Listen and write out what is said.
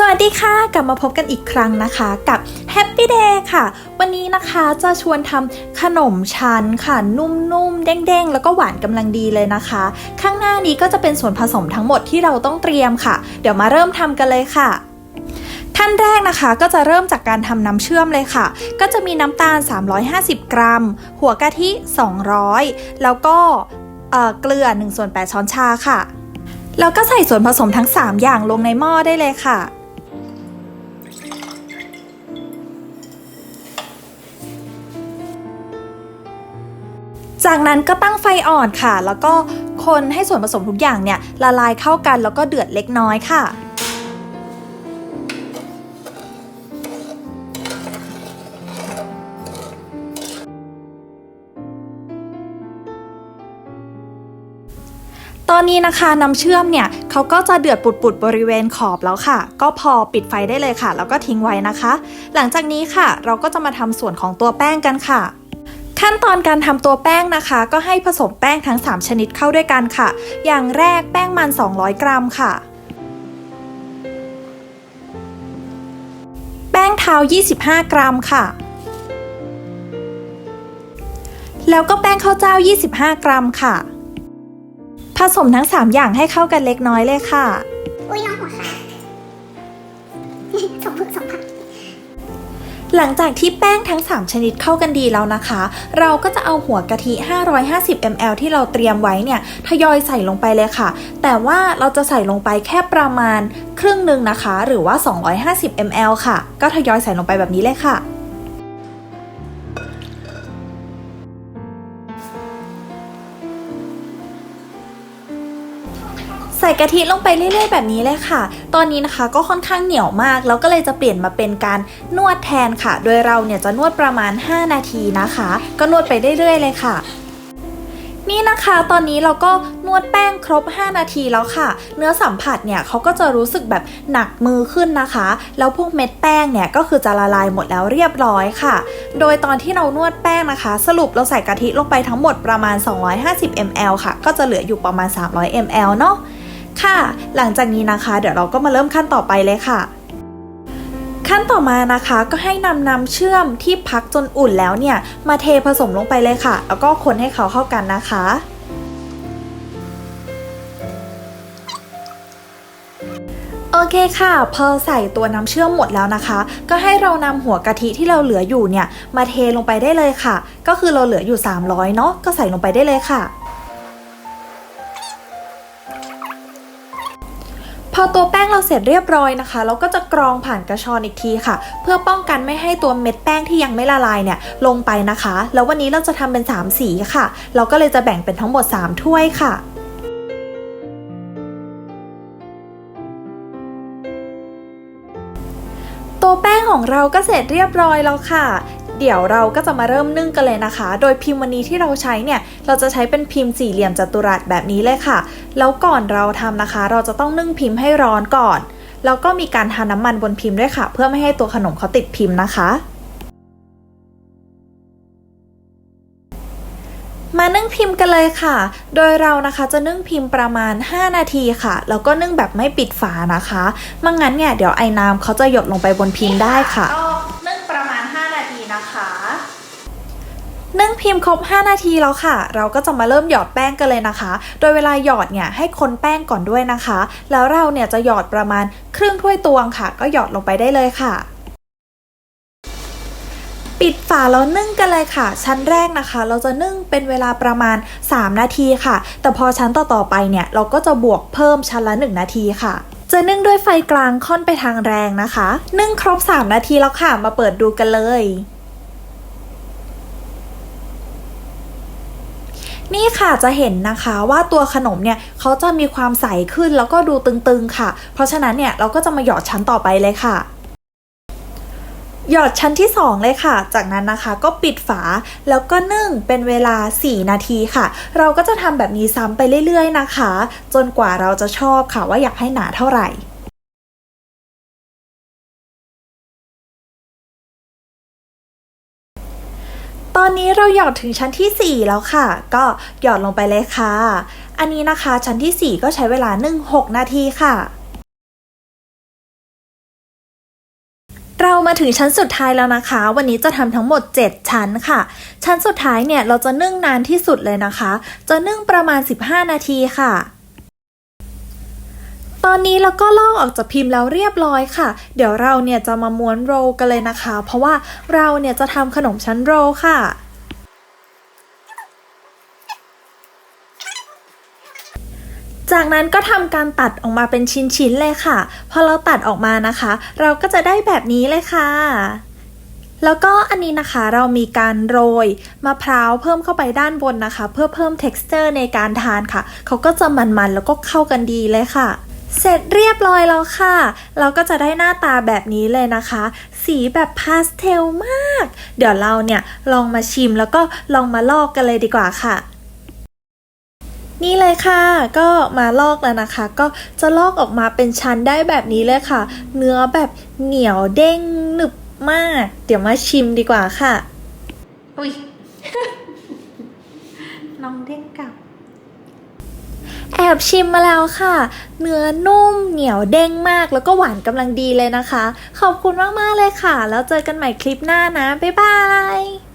สวัสดีค่ะ กลับมาพบกันอีกครั้งนะคะกับ Happy Day ค่ะ วันนี้นะคะจะชวนทำขนมชั้นค่ะนุ่มๆ เด้งๆ แล้วก็หวานกำลังดีเลยนะคะ ข้างหน้านี้ก็จะเป็นส่วนผสมทั้งหมดที่เราต้องเตรียมค่ะ เดี๋ยวมาเริ่มทำกันเลยค่ะขั้นแรกนะคะก็จะเริ่มจากการทำน้ำเชื่อมเลยค่ะ ก็จะมีน้ำตาล 350 กรัม หัวกะทิ 200 แล้วก็เเกลือ1ส่วน8ช้อนชาค่ะ แล้วก็ใส่ส่วนผสมทั้ง 3 อย่างลงในหม้อได้เลยค่ะ จากนั้นก็ตั้งไฟอ่อนค่ะ แล้วก็คนให้ส่วนผสมทุกอย่างเนี่ยละลายเข้ากันแล้วก็เดือดเล็กน้อยค่ะตอนนี้นะคะน้ำเชื่อมเนี่ยเขาก็จะเดือดปุดๆบริเวณขอบแล้วค่ะ ก็พอปิดไฟได้เลยค่ะ แล้วก็ทิ้งไว้นะคะ หลังจากนี้ค่ะ เราก็จะมาทำส่วนของตัวแป้งกันค่ะ ขั้นตอนการทำตัวแป้งนะคะ ก็ให้ผสมแป้งทั้ง 3 ชนิดเข้าด้วยกันค่ะ อย่างแรกแป้งมัน 200 กรัมค่ะ แป้งเท้า 25 กรัมค่ะ แล้วก็แป้งข้าวเจ้า 25 กรัมค่ะ ผสมทั้ง 3 อย่างให้เข้ากันเล็กน้อยเลยค่ะ หลังจากที่แป้งทั้ง 3 ชนิดเข้ากันดีแล้วนะคะ เราก็จะเอาหัวกะทิ 550 ml ที่เราเตรียมไว้เนี่ยทยอยใส่ลงไปเลยค่ะ แต่ว่าเราจะใส่ลงไปแค่ประมาณครึ่งหนึ่งนะคะ หรือว่า 250 ml ค่ะ ก็ทยอยใส่ลงไปแบบนี้เลยค่ะ ส่กะทิลงไปเรื่อย ๆ แบบนี้เลยค่ะ ตอนนี้นะคะก็ค่อนข้างเหนียวมาก แล้วก็เลยจะเปลี่ยนมาเป็นการนวดแทนค่ะ โดยเราเนี่ยจะนวดประมาณ 5 นาทีนะคะ ก็นวดไปเรื่อย ๆ เลยค่ะนี่นะคะตอนนี้เราก็นวดแป้งครบ 5 นาทีแล้วค่ะ เนื้อสัมผัสเนี่ยเขาก็จะรู้สึกแบบหนักมือขึ้นนะคะ แล้วพวกเม็ดแป้งเนี่ยก็คือจะละลายหมดแล้วเรียบร้อยค่ะ โดยตอนที่เรานวดแป้งนะคะ สรุปเราใส่กะทิลงไปทั้งหมดประมาณ 250 ml ค่ะ ก็จะเหลืออยู่ประมาณ 300 ml เนาะ ค่ะ หลังจากนี้นะคะ เดี๋ยวเราก็มาเริ่มขั้นต่อไปเลยค่ะ ขั้นต่อมานะคะก็ให้นำน้ำเชื่อมที่พักจนอุ่นแล้วเนี่ย มาเทผสมลงไปเลยค่ะ แล้วก็คนให้เขาเข้ากันนะคะโอเคค่ะ พอใส่ตัวน้ำเชื่อมหมดแล้วนะคะ ก็ให้เรานำหัวกะทิที่เราเหลืออยู่เนี่ย มาเทลงไปได้เลยค่ะ ก็คือเราเหลืออยู่ 300 เนาะก็ใส่ลงไปได้เลยค่ะ พอตัวแป้งเราเสร็จเรียบร้อยนะคะ เราก็จะกรองผ่านกระชอนอีกทีค่ะ เพื่อป้องกันไม่ให้ตัวเม็ดแป้งที่ยังไม่ละลายเนี่ยลงไปนะคะ แล้ววันนี้เราจะทำเป็น 3 สีค่ะ เราก็เลยจะแบ่งเป็นทั้งหมด 3 ถ้วยค่ะตัวแป้งของเราก็เสร็จเรียบร้อยแล้วค่ะ เดี๋ยวเราก็จะมาเริ่มนึ่งกันเลยนะคะ โดยพิมพ์วันนี้ที่เราใช้เนี่ย เราจะใช้เป็นพิมพ์สี่เหลี่ยมจัตุรัสแบบนี้เลยค่ะ แล้วก่อนเราทำนะคะ เราจะต้องนึ่งพิมพ์ให้ร้อนก่อน แล้วก็มีการทาน้ำมันบนพิมพ์ด้วยค่ะ เพื่อไม่ให้ตัวขนมเขาติดพิมพ์นะคะมานึ่งพิมพ์กันเลยค่ะ โดยเรานะคะจะนึ่งพิมพ์ประมาณ 5 นาทีค่ะ แล้วก็นึ่งแบบไม่ปิดฝานะคะ ไม่งั้นเนี่ยเดี๋ยวไอ้น้ำเขาจะหยดลงไปบนพิมพ์ได้ค่ะ นึ่งพิมพ์ครบ 5 นาทีแล้วค่ะ เราก็จะมาเริ่มหยอดแป้งกันเลยนะคะ โดยเวลาหยอดเนี่ยให้คนแป้งก่อนด้วยนะคะ แล้วเราเนี่ยจะหยอดประมาณครึ่งถ้วยตวงค่ะ ก็หยอดลงไปได้เลยค่ะปิดฝาแล้วนึ่งกันเลยค่ะ ชั้นแรกนะคะ เราจะนึ่งเป็นเวลาประมาณ 3 นาทีค่ะ แต่พอชั้นต่อๆไปเนี่ยเราก็จะบวกเพิ่มชั้นละ 1 นาทีค่ะ จะนึ่งด้วยไฟกลางค่อนไปทางแรงนะคะ นึ่งครบ 3 นาทีแล้วค่ะมาเปิดดูกันเลย นี่ค่ะจะเห็นนะคะว่าตัวขนมเนี่ยเขาจะมีความใสขึ้นแล้วก็ดูตึงๆค่ะ เพราะฉะนั้นเนี่ยเราก็จะมาหยอดชั้นต่อไปเลยค่ะหยอดชั้นที่ 2 เลยค่ะ จากนั้นนะคะก็ปิดฝาแล้วก็นึ่งเป็นเวลา 4 นาทีค่ะ เราก็จะทำแบบนี้ซ้ำไปเรื่อยๆนะคะ จนกว่าเราจะชอบค่ะว่าอยากให้หนาเท่าไหร่ ตอนนี้เราหยอดถึงชั้นที่ 4 แล้วค่ะ ก็หยอดลงไปเลยค่ะ อันนี้นะคะชั้นที่ 4 ก็ใช้เวลานึ่ง6นาทีค่ะ เรามาถึงชั้นสุดท้ายแล้วนะคะ วันนี้จะทำทั้งหมด 7 ชั้นค่ะ ชั้นสุดท้ายเนี่ยเราจะนึ่งนานที่สุดเลยนะคะ จะนึ่งประมาณ 15 นาทีค่ะ ตอนนี้เราก็ลอกออกจากพิมพ์แล้วเรียบร้อยค่ะ เดี๋ยวเราเนี่ยจะมาม้วนโรกันเลยนะคะ เพราะว่าเราเนี่ยจะทำขนมชั้นโรค่ะจากนั้นก็ทำการตัดออกมาเป็นชิ้นๆเลยค่ะ พอเราตัดออกมานะคะ เราก็จะได้แบบนี้เลยค่ะ แล้วก็อันนี้นะคะเรามีการโรยมะพร้าวเพิ่มเข้าไปด้านบนนะคะ เพื่อเพิ่ม texture ในการทานค่ะ เขาก็จะมันๆแล้วก็เข้ากันดีเลยค่ะ เสร็จเรียบร้อยแล้วค่ะ เราก็จะได้หน้าตาแบบนี้เลยนะคะ สีแบบพาสเทลมาก เดี๋ยวเราเนี่ยลองมาชิมแล้วก็ลองมาลอกกันเลยดีกว่าค่ะนี่เลยค่ะ ก็มาลอกแล้วนะคะ ก็จะลอกออกมาเป็นชั้นได้แบบนี้เลยค่ะ เนื้อแบบเหนียวเด้งหนึบมาก เดี๋ยวมาชิมดีกว่าค่ะ อุ้ยน้องเด้ง แอบชิมมาแล้วค่ะ เนื้อนุ่มเหนียวเด้งมากแล้วก็หวานกำลังดีเลยนะคะ ขอบคุณมาก ๆ เลยค่ะ แล้วเจอกันใหม่คลิปหน้านะ บ๊ายบาย